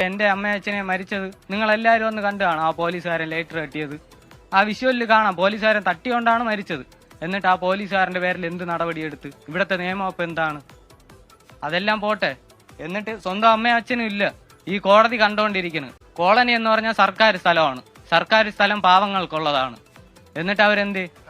എന്റെ അമ്മയച്ഛനെ മരിച്ചത് നിങ്ങൾ എല്ലാവരും ഒന്ന് കണ്ടു കാണാം ആ പോലീസുകാരൻ ലേറ്റർ കെട്ടിയത്. ആ വിഷ്വലിൽ കാണാം. പോലീസുകാരൻ തട്ടിക്കൊണ്ടാണ് മരിച്ചത്. എന്നിട്ട് ആ പോലീസുകാരന്റെ പേരിൽ എന്ത് നടപടിയെടുത്ത്? ഇവിടുത്തെ നിയമം അപ്പം എന്താണ്? അതെല്ലാം പോട്ടെ. എന്നിട്ട് സ്വന്തം അമ്മയും അച്ഛനും ഇല്ല. ഈ കോടതി കണ്ടുകൊണ്ടിരിക്കുന്നു. കോളനി എന്ന് പറഞ്ഞാൽ സർക്കാർ സ്ഥലമാണ്. സർക്കാർ സ്ഥലം പാവങ്ങൾക്കുള്ളതാണ്. എന്നിട്ട് അവരെന്ത്?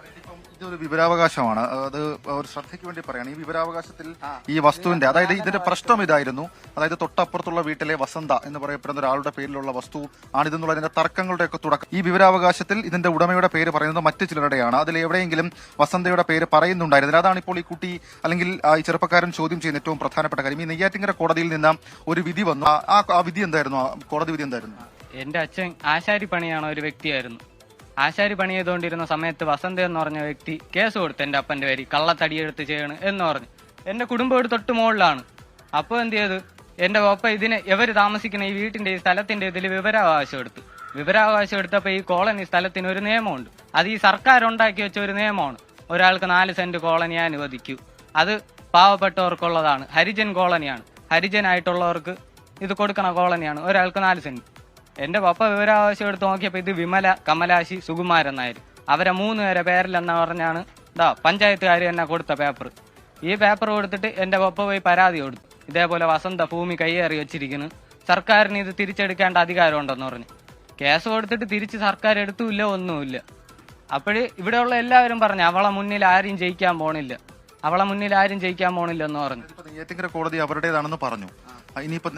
ഇതൊരു വിവരാവകാശമാണ്. അത് ഒരു ശ്രദ്ധയ്ക്ക് വേണ്ടി പറയാണ്. ഈ വിവരാവകാശത്തിൽ ഈ വസ്തുവിന്റെ അതായത് ഇതിന്റെ പ്രശ്നം ഇതായിരുന്നു. അതായത് തൊട്ടപ്പുറത്തുള്ള വീട്ടിലെ വസന്ത എന്ന് പറയപ്പെടുന്ന ഒരാളുടെ പേരിലുള്ള വസ്തു ആണിതെന്നുള്ളതിന്റെ തർക്കങ്ങളുടെ ഒക്കെ തുടക്കം. ഈ വിവരാവകാശത്തിൽ ഇതിന്റെ ഉടമയുടെ പേര് പറയുന്നത് മറ്റു ചിലരുടെയാണ്. അതിൽ എവിടെയെങ്കിലും വസന്തയുടെ പേര് പറയുന്നുണ്ടായിരുന്നില്ല. അതാണ് ഇപ്പോൾ ഈ കുട്ടി അല്ലെങ്കിൽ ഈ ചെറുപ്പക്കാരൻ ചോദ്യം ചെയ്യുന്ന ഏറ്റവും പ്രധാനപ്പെട്ട കാര്യം. ഈ നെയ്യാറ്റിങ്കര കോടതിയിൽ നിന്ന് ഒരു വിധി വന്നു. ആ- ആ ആ വിധി എന്തായിരുന്നു? കോടതി വിധി എന്തായിരുന്നു? എന്റെ അച്ഛൻ ആശാരി പണിയാണ് ഒരു വ്യക്തിയായിരുന്നു. ആശാരി പണി ചെയ്തുകൊണ്ടിരുന്ന സമയത്ത് വസന്ത എന്ന് പറഞ്ഞ വ്യക്തി കേസ് കൊടുത്തു എന്റെ അപ്പന്റെ പേര് കള്ളത്തടിയെടുത്ത് ചെയ്യണ് എന്ന് പറഞ്ഞു. എന്റെ കുടുംബം ഒരു തൊട്ട് മുകളിലാണ്. അപ്പോൾ എന്ത് ചെയ്തു? എന്റെ ഒപ്പ ഇതിന് ഇവർ താമസിക്കുന്ന ഈ വീട്ടിന്റെ ഈ സ്ഥലത്തിന്റെ ഇതിൽ വിവരാവകാശം എടുത്തു. വിവരാവകാശം എടുത്തപ്പോൾ ഈ കോളനി സ്ഥലത്തിന് ഒരു നിയമമുണ്ട്. അത് ഈ സർക്കാർ ഉണ്ടാക്കി വെച്ച ഒരു നിയമമാണ്. ഒരാൾക്ക് നാല് സെന്റ് കോളനി അനുവദിക്കൂ. അത് പാവപ്പെട്ടവർക്കുള്ളതാണ്. ഹരിജൻ കോളനിയാണ്. ഹരിജനായിട്ടുള്ളവർക്ക് ഇത് കൊടുക്കണ കോളനിയാണ്. ഒരാൾക്ക് നാല് സെന്റ് എന്റെ പപ്പ വിവരാവകാശം എടുത്ത് നോക്കിയപ്പോൾ ഇത് വിമല കമലാശി സുകുമാരൻ നായർ അവരെ മൂന്ന് പേരെ പേരിലെന്ന് പറഞ്ഞാണ് ഇതാ പഞ്ചായത്തുകാർ തന്നെ കൊടുത്ത പേപ്പർ ഈ പേപ്പർ കൊടുത്തിട്ട് എന്റെ പപ്പ പോയി പരാതി കൊടുത്തു. ഇതേപോലെ വസന്ത ഭൂമി കൈയേറി വെച്ചിരിക്കുന്നു. സർക്കാരിന് ഇത് തിരിച്ചെടുക്കേണ്ട അധികാരമുണ്ടെന്ന് പറഞ്ഞു. കേസ് കൊടുത്തിട്ട് തിരിച്ച് സർക്കാർ എടുത്തുമില്ല ഒന്നുമില്ല. അപ്പോഴ് ഇവിടെയുള്ള എല്ലാവരും പറഞ്ഞു അവളെ മുന്നിൽ ആരും ജയിക്കാൻ പോണില്ല. അവളെ മുന്നിൽ ആരും ജയിക്കാൻ പോണില്ല എന്ന് പറഞ്ഞു കോടതി അവരുടേതാണെന്ന് പറഞ്ഞു. ഇനിയിപ്പോ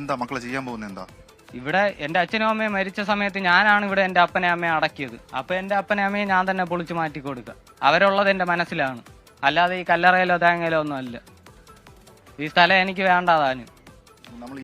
എന്താ മക്കളെ ചെയ്യാൻ പോകുന്നത് എന്താ? ഇവിടെ എന്റെ അച്ഛനും അമ്മയും മരിച്ച സമയത്ത് ഞാനാണ് ഇവിടെ എന്റെ അപ്പനെ അമ്മയെ അടക്കിയത്. അപ്പൊ എന്റെ അപ്പനെ അമ്മയെ ഞാൻ തന്നെ പൊളിച്ചു മാറ്റി കൊടുക്കുക. അവരുള്ളത് എന്റെ മനസ്സിലാണ്. അല്ലാതെ ഈ കല്ലറയിലോ തേങ്ങയിലോ ഒന്നും അല്ല. ഈ സ്ഥലം എനിക്ക് വേണ്ടതാനും.